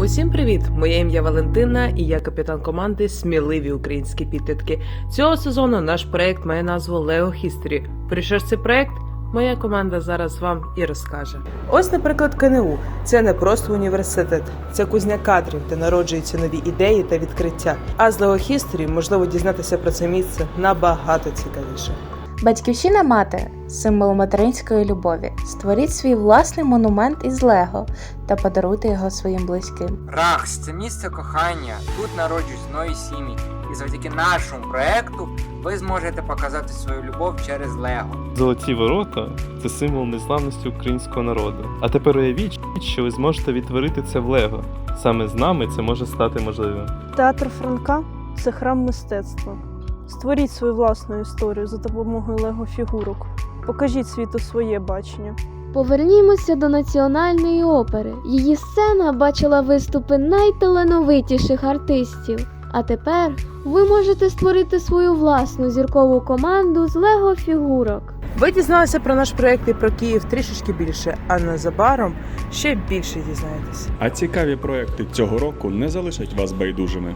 Усім привіт! Моє ім'я Валентина і я капітан команди Сміливі українські підлітки. Цього сезону наш проект має назву Lego History. Про що ж цей проект? Моя команда зараз вам і розкаже. Ось, наприклад, КНУ. Це не просто університет, це кузня кадрів, де народжуються нові ідеї та відкриття. А з Lego History можливо дізнатися про це місце набагато цікавіше. Батьківщина мати символ материнської любові. Створіть свій власний монумент із Лего та подаруйте його своїм близьким. Рахс це місце кохання. Тут народжують нові сім'ї. І завдяки нашому проекту ви зможете показати свою любов через Лего. Золоті ворота це символ незламності українського народу. А тепер уявіть, що ви зможете відтворити це в Лего. Саме з нами це може стати можливим. Театр Франка це храм мистецтва. Створіть свою власну історію за допомогою лего-фігурок. Покажіть світу своє бачення. Повернімося до національної опери. Її сцена бачила виступи найталановитіших артистів. А тепер ви можете створити свою власну зіркову команду з лего фігурок. Ви дізналися про наш проект і про Київ трішечки більше, а незабаром ще більше дізнаєтесь. А цікаві проекти цього року не залишать вас байдужими.